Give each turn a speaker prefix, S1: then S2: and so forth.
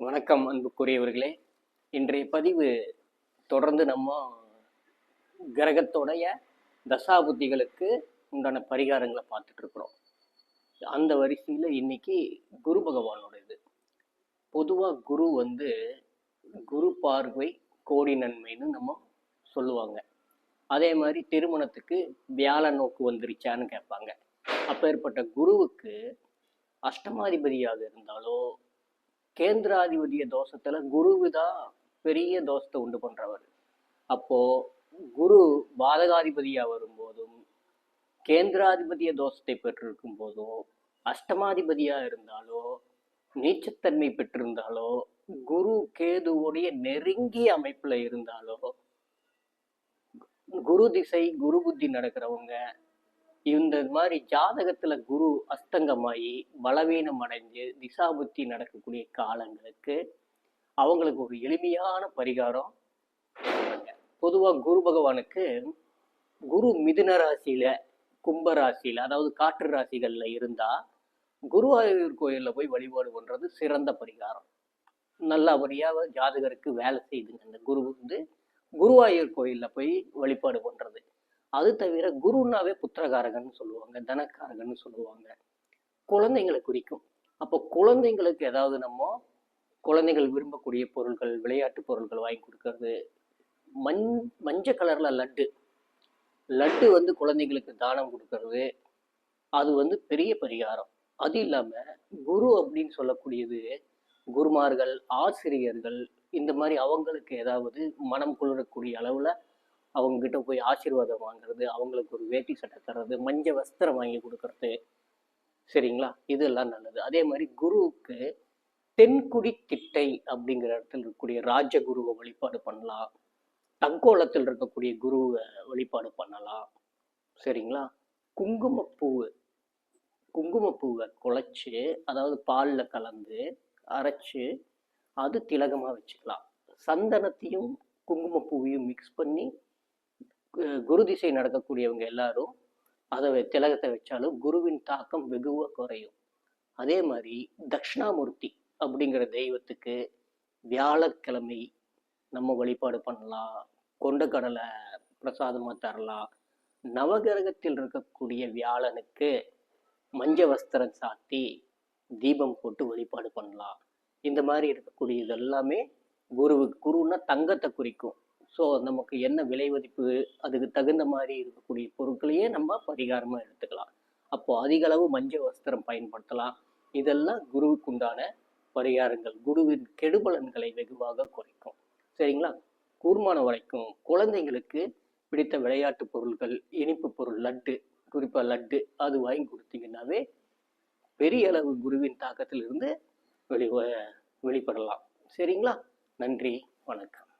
S1: வணக்கம் அன்புக்குரியவர்களே. இன்றைய பதிவு தொடர்ந்து நம்ம கிரகத்தோடைய தசாபுத்திகளுக்கு உண்டான பரிகாரங்களை பார்த்துட்டு இருக்கிறோம் அந்த வரிசையில் இன்னைக்கு குரு பகவானோட இது பொதுவாக குரு வந்து குரு பார்வை கோடி நன்மைன்னு நம்ம சொல்லுவாங்க. அதே மாதிரி திருமணத்துக்கு வியாழ நோக்கு வந்துருச்சான்னு கேட்பாங்க. அப்பேற்பட்ட குருவுக்கு அஷ்டமாதிபதியாக இருந்தாலோ கேந்திராதிபதிய தோஷத்துல குருவு தான் பெரிய தோஷத்தை உண்டு பண்றவர். அப்போ குரு பாதகாதிபதியா வரும்போதும் கேந்திராதிபதிய தோஷத்தை பெற்றிருக்கும் போதும் அஷ்டமாதிபதியா இருந்தாலோ நீச்சத்தன்மை பெற்றிருந்தாலோ குரு கேதுவுடைய நெருங்கிய அமைப்புல இருந்தாலோ குரு திசை குரு புத்தி நடக்கிறவங்க இந்த மாதிரி ஜாதகத்துல குரு அஸ்தங்கமாகி பலவீனம் அடைஞ்சு திசாபுத்தி நடக்கக்கூடிய காலங்களுக்கு அவங்களுக்கு ஒரு எளிமையான பரிகாரம் பொதுவாக குரு பகவானுக்கு குரு மிதுன ராசியில கும்ப ராசியில அதாவது காற்று ராசிகள்ல இருந்தா குருவாயூர் கோயில்ல போய் வழிபாடு பண்றது சிறந்த பரிகாரம். நல்லபடியாக ஜாதகருக்கு வேலை செய்துங்க. அந்த குரு வந்து குருவாயூர் கோயிலில் போய் வழிபாடு பண்றது. அது தவிர குருன்னாவே புத்திரகாரகன் சொல்லுவாங்க தனக்காரகன்னு சொல்லுவாங்க. குழந்தைங்களை குறிக்கும். அப்போ குழந்தைங்களுக்கு ஏதாவது நம்ம குழந்தைகள் விரும்பக்கூடிய பொருட்கள் விளையாட்டு பொருட்கள் வாங்கி கொடுக்கறது மஞ் மஞ்சள் கலர்ல லட்டு. லட்டு வந்து குழந்தைங்களுக்கு தானம் கொடுக்கறது. அது வந்து பெரிய பரிகாரம். அது இல்லாம குரு அப்படின்னு சொல்லக்கூடியது குருமார்கள் ஆசிரியர்கள் இந்த மாதிரி அவங்களுக்கு ஏதாவது மனம் குளிரக்கூடிய அளவுல அவங்க கிட்ட போய் ஆசீர்வாதம் வாங்குறது அவங்களுக்கு ஒரு வேட்டி சட்டை தர்றது மஞ்ச வஸ்திரம் வாங்கி கொடுக்கறது. சரிங்களா? இதெல்லாம் நல்லது. அதே மாதிரி குருவுக்கு தென்குடி திட்டை அப்படிங்கிற இடத்துல இருக்கக்கூடிய ராஜகுருவை வழிபாடு பண்ணலாம். தங்கோலத்தில் இருக்கக்கூடிய குருவை வழிபாடு பண்ணலாம். சரிங்களா? குங்குமப்பூவு குங்குமப்பூவை குழச்சி அதாவது பாலில் கலந்து அரைச்சு அது திலகமாக வச்சுக்கலாம். சந்தனத்தையும் குங்குமப்பூவையும் மிக்ஸ் பண்ணி குரு திசை நடக்கக்கூடியவங்க எல்லாரும் அதை திலகத்தை வச்சாலும் குருவின் தாக்கம் வெகுவாக குறையும். அதே மாதிரி தட்சிணாமூர்த்தி அப்படிங்கிற தெய்வத்துக்கு வியாழக்கிழமை நம்ம வழிபாடு பண்ணலாம். கொண்ட கடலை பிரசாதமாக தரலாம். நவகிரகத்தில் இருக்கக்கூடிய வியாழனுக்கு மஞ்ச வஸ்திரம் சாத்தி தீபம் போட்டு வழிபாடு பண்ணலாம். இந்த மாதிரி இருக்கக்கூடிய இதெல்லாமே குருவுக்கு குருன்னா தங்கத்தை குறிக்கும். ஸோ நமக்கு என்ன விலை மதிப்பு அதுக்கு தகுந்த மாதிரி இருக்கக்கூடிய பொருட்களையே நம்ம பரிகாரமாக எடுத்துக்கலாம். அப்போது அதிக அளவு மஞ்சள் வஸ்திரம் பயன்படுத்தலாம். இதெல்லாம் குருவுக்கு உண்டான பரிகாரங்கள். குருவின் கெடுபலன்களை வெகுவாக குறைக்கும். சரிங்களா? கூர்மான வரைக்கும் குழந்தைங்களுக்கு பிடித்த விளையாட்டு பொருட்கள் இனிப்பு பொருள் லட்டு குறிப்பாக லட்டு அது வாங்கி கொடுத்தீங்கன்னாவே பெரிய அளவு குருவின் தாக்கத்திலிருந்து வெளி வெளிப்படலாம். சரிங்களா? நன்றி. வணக்கம்.